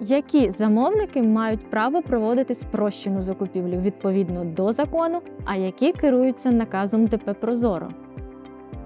Які замовники мають право проводити спрощену закупівлю відповідно до закону, а які керуються наказом ДП Прозоро?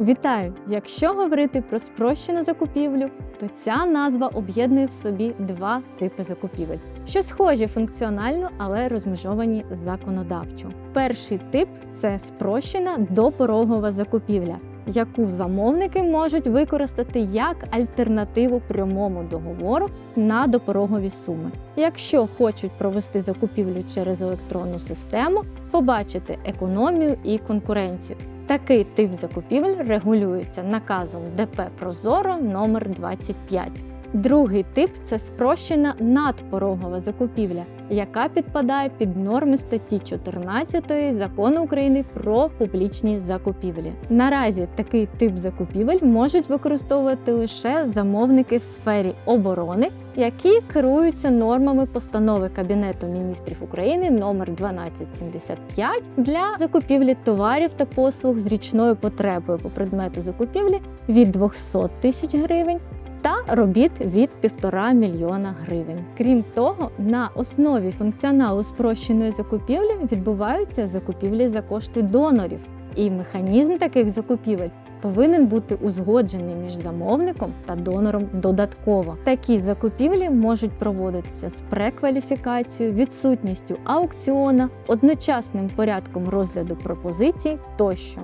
Вітаю! Якщо говорити про спрощену закупівлю, то ця назва об'єднує в собі два типи закупівель, що схожі функціонально, але розмежовані законодавчо. Перший тип це спрощена допорогова закупівля, яку замовники можуть використати як альтернативу прямому договору на допорогові суми. Якщо хочуть провести закупівлю через електронну систему, побачити економію і конкуренцію. Такий тип закупівель регулюється наказом ДП Прозоро номер 25. Другий тип це спрощена надпорогова закупівля, яка підпадає під норми статті 14 закону України про публічні закупівлі. Наразі такий тип закупівель можуть використовувати лише замовники в сфері оборони, які керуються нормами постанови Кабінету міністрів України номер 1275 для закупівлі товарів та послуг з річною потребою по предмету закупівлі від 200 тисяч гривень та робіт від 1,5 мільйона гривень. Крім того, на основі функціоналу спрощеної закупівлі відбуваються закупівлі за кошти донорів, і механізм таких закупівель повинен бути узгоджений між замовником та донором додатково. Такі закупівлі можуть проводитися з прекваліфікацією, відсутністю аукціона, одночасним порядком розгляду пропозицій тощо.